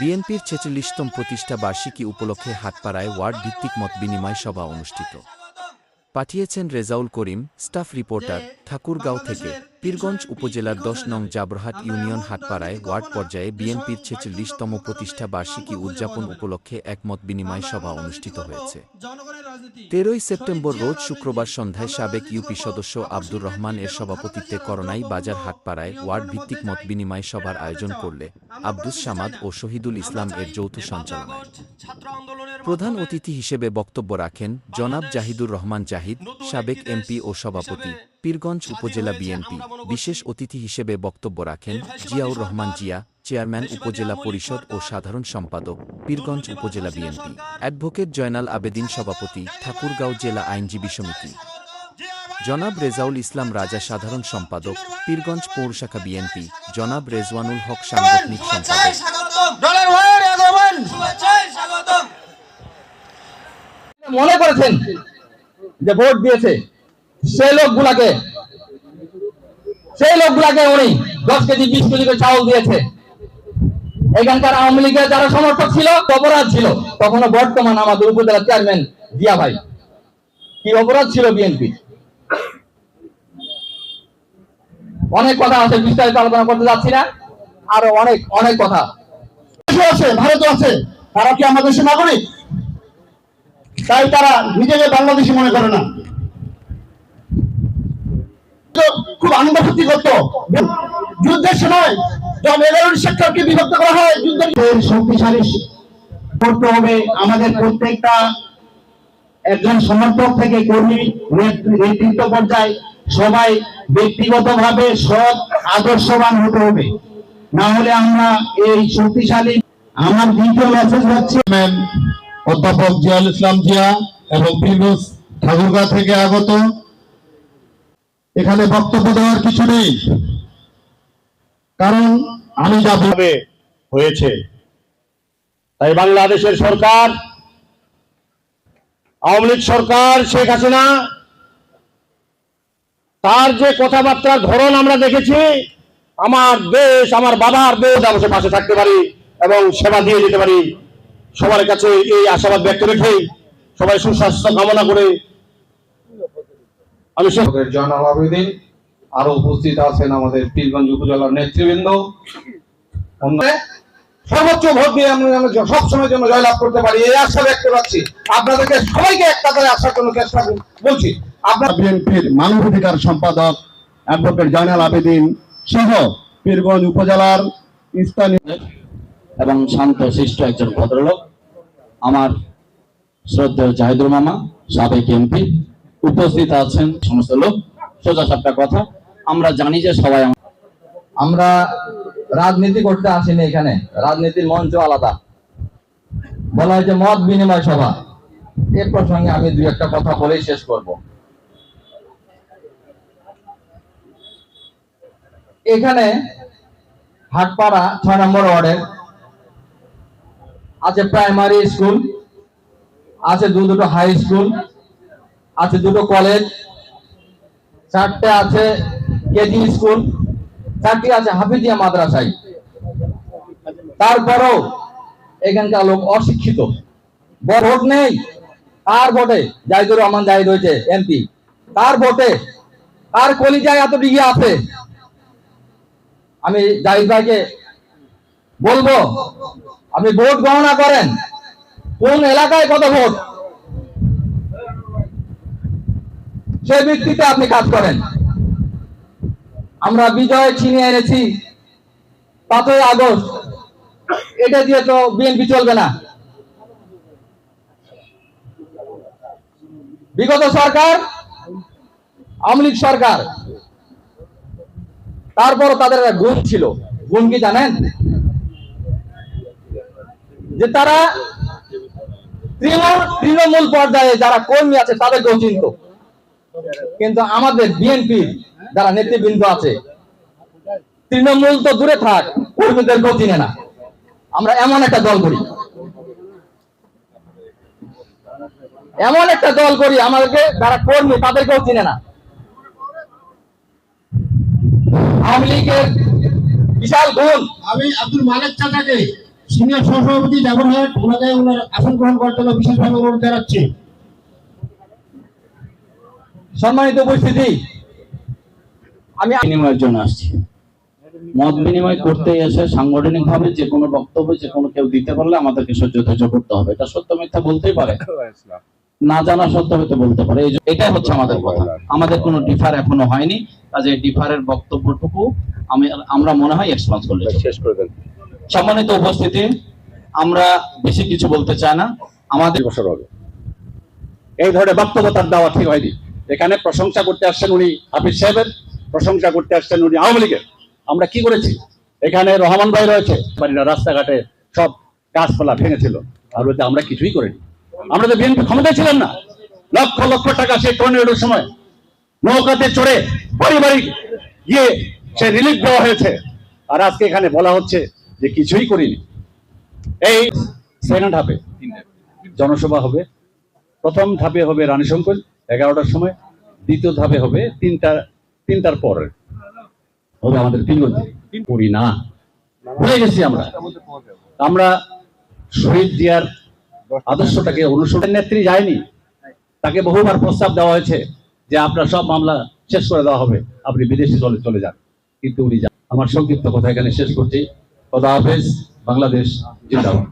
বিএনপির ছেচল্লিশতম প্রতিষ্ঠা বার্ষিকী উপলক্ষে হাটপাড়ায় ওয়ার্ড ভিত্তিক মত বিনিময় সভা অনুষ্ঠিত। পাঠিয়েছেন রেজাউল করিম, স্টাফ রিপোর্টার, ঠাকুরগাঁও থেকে। পীরগঞ্জ উপজেলার দশ নং জাবরহাট ইউনিয়ন হাটপাড়ায় ওয়ার্ড পর্যায়ে বিএনপির ছেচল্লিশতম প্রতিষ্ঠা বার্ষিকী উদযাপন উপলক্ষে এক মত বিনিময় সভা অনুষ্ঠিত হয়েছে। তেরোই সেপ্টেম্বর রোজ শুক্রবার সন্ধ্যায় সাবেক ইউপি সদস্য আব্দুর রহমান এর সভাপতিত্বে করোনাই বাজার হাটপাড়ায় ওয়ার্ড ভিত্তিক মত বিনিময় সভার আয়োজন করলে আব্দুস সামাদ ও শহীদুল ইসলাম এর যৌথ সঞ্চালনায়। প্রধান অতিথি হিসেবে বক্তব্য রাখেন জনাব জাহিদুর রহমান জাহিদ, সাবেক এমপি ও সভাপতি, পীরগঞ্জ উপজেলা বিএনপি। বিশেষ অতিথি হিসেবে বক্তব্য রাখেন জিয়াউর রহমান জিয়া চেয়ারম্যান উপজেলা পরিষদ ও সাধারণ সম্পাদক পীরগঞ্জ উপজেলা বিএনপি। অ্যাডভোকেট জয়নাল আবেদিন সভাপতি ঠাকুরগাঁও জেলা আইনজীবী সমিতি। জনাব রেজাউল ইসলাম রাজা সাধারণ সম্পাদক পীরগঞ্জ পৌরশাখা বিএনপি। জনাব রেজওয়ানুল হক সাংগঠনিক সম্পাদক। মনে করেছেন যে ভোট দিয়েছে সেই লোকগুলাকে সেই লোকগুলাকে উনি দশ কেজি, বিশ কেজি করে চাউল দিয়েছে। এখানকার আওয়ামী লীগের যারা সমর্থক ছিল, অপরাধ ছিল। তখনও বর্তমান আমাদের উপজেলা চেয়ারম্যান জিয়া ভাই। কি অপরাধ ছিল বিএনপি অনেক কথা আছে, বিস্তারিত আলোচনা করতে যাচ্ছি না। আরও অনেক অনেক কথা। আছে ভারতও আছে। তারা কি আমাদের দেশের নাগরিক? তাই তারা নিজেকে বাংলাদেশি মনে করে না। খুব আনন্দ করতো যুদ্ধের সময় যখন এগারো সেক্টরকে বিভক্ত করা হয় যুদ্ধের শক্তিশালী করতে হবে আমাদের প্রত্যেকটা একজন সমর্থক থেকে কর্মী নেতৃত্ব পর্যায়ে সবাই ব্যক্তিগতভাবে সৎ আদর্শবান হতে হবে। না হলে আমরা এই শক্তিশালী আমার দ্বিতীয় মেসেজ হচ্ছে অধ্যাপক জিয়াউল ইসলাম জিয়া এবং ঠাকুরগাঁ থেকে আগত এখানে বক্তব্য দেওয়ার কিছু নেই। কারণ আমি যা ভাবে হয়েছে। তাই বাংলাদেশের সরকার, আওয়ামী লীগ সরকার, শেখ হাসিনা, তার যে কথাবার্তার ধরন আমরা দেখেছি, আমার দেশ, আমার বাবার দেশ অবশ্যই পাশে থাকতে পারি এবং সেবা দিয়ে যেতে পারি। সবার কাছে এই আশাবাদ ব্যক্ত রেখেই সবাই সুস্বাস্থ্য কামনা করে আমি জয়নাল আবেদিন আরও উপস্থিত আছেন আমাদের পীরগঞ্জ উপজেলার নেতৃবৃন্দ। সর্বোচ্চ ভোট দিয়ে আমরা যেন সব সময় জন্য জয়লাভ করতে পারি এই আশা ব্যক্ত রাখছি আপনাদেরকে সবাইকে একটা করে আসার জন্য চেষ্টা বলছি আপনার বিএনপির মানবাধিকার সম্পাদক অ্যাডভোকেট জয়নাল আবেদিন সহ পীরগঞ্জ উপজেলার স্থানীয় এবং শান্ত শিষ্ট একজন ভদ্রলোক আমার শ্রদ্ধেয় জাহিদুর মামা সাবেক এমপি। উপস্থিত আছেন সমস্ত লোক। সোজা সাপটা কথা। আমরা জানি যে সবাই আমরা রাজনীতি করতে আসিনি এখানে। রাজনীতির মঞ্চ আলাদা। বলা হয়েছে মত বিনিময় সভা। এ প্রসঙ্গে আমি দুই একটা কথা বলেই শেষ করব। এখানে হাটপাড়া ছয় নম্বর ওয়ার্ডের আছে প্রাইমারি স্কুল আছে দু দুটো হাই স্কুল আছে দুটো কলেজ চারটে আছে কেজি স্কুল চারটি আছে হাফিজিয়া মাদ্রাসায়। তারপরেও এখানকার লোক অশিক্ষিত। ভোট নেই। তার ভোটে? জাহিদুর রহমান জাহিদ হয়েছে এমপি তার ভোটে? তার কলিজায় এত ডিগ্রি আছে? আমি জাহিদ ভাইকে বলব, আপনি ভোট গণনা করেন। কোন এলাকায় কত ভোট? সেই ভিত্তিতে আপনি কাজ করেন। আমরা বিজয় ছিনিয়ে এনেছি পাঁচই আগস্ট। এটা দিয়ে তো বিএনপি চলবে না। বিগত সরকার, আওয়ামী সরকার তারপর তাদের একটা গুণ ছিল। গুণ কি জানেন? যে তারা তৃণমূল পর্যায়ে যারা কর্মী আছে, তাদেরকেও চিনত। কিন্তু আমাদের বিএনপি যারা নেতৃবৃন্দ আছে, তৃণমূল তো দূরে থাক কর্মীদেরকেও চিনে না। আমরা এমন একটা দল করি। এমন একটা দল করি, আমাদেরকে যারা কর্মী তাদেরকেও চিনে না। আওয়ামী লীগের বিশাল গুণ। আমি আব্দুল মালিক চাচাকে সিনিয়র সহসভাপতি দেবরহাট ওনাকে ওনার আসন গ্রহণ করার জন্য বিশেষভাবে অনুরোধ জানাচ্ছি। সম্মানিত উপস্থিতি আমি বিনিময়ের জন্য আসছি। মত বিনিময় করতে এসে সাংগঠনিক ভাবে যে কোনো বক্তব্য যে কোনো কেউ দিতে পারলে আমাদেরকে সহ্য ধৈর্য করতে হবে। এটা সত্য মিথ্যা বলতেই পারে। না জানা সত্ত্বেও হয়তো বলতে পারে। এটাই হচ্ছে আমাদের কথা। আমাদের কোনো ডিফার এখনও হয়নি। কাজে ডিফারের বক্তব্যটুকু আমি আমরা মনে হয় এক্সপান্স করলে শেষ করে দেন। সম্মানিত উপস্থিতি আমরা বেশি কিছু বলতে চাই না। আমাদের বছর হবে। এই ধরনের বক্তব্য তার দেওয়া ঠিক হয়নি। এখানে প্রশংসা করতে আসছেন উনি হাফিজ সাহেবের প্রশংসা করতে আসছেন উনি আওয়ামী লীগের। আমরা কি করেছি? এখানে রহমান ভাই রয়েছে রাস্তাঘাটে সব গাছপালা ভেঙেছিল। আর বলতে আমরা কিছুই করিনি। আমরা তো বিএনপি ক্ষমতায় ছিলাম না। লক্ষ লক্ষ টাকা সেই টর্নেডোর সময় নৌকাতে চড়ে বাড়ি বাড়ি গিয়ে সে রিলিফ দেওয়া হয়েছে। আর আজকে এখানে বলা হচ্ছে যে কিছুই করিনি। এই সেকেন্ড হাফে জনসভা হবে। প্রথম ধাপে হবে রানী শঙ্কর এগারোটার সময় দ্বিতীয় ধাপে হবে, তিনটা, তিনটার পর হবে আমাদের পিনগঞ্জে। করি না। ভুলে গেছি আমরা। আমরা শহীদ জিয়ার আদর্শটাকে অনুসরণ নেত্রী যায়নি। তাকে বহুবার প্রস্তাব দেওয়া হয়েছে যে আপনার সব মামলা শেষ করে দেওয়া হবে। আপনি বিদেশি চলে চলে যান। কিন্তু উনি যান। আমার সংক্ষিপ্ত কথা এখানে শেষ করছি। খোদা হাফেজ, বাংলাদেশ, জিন্দাবাদ।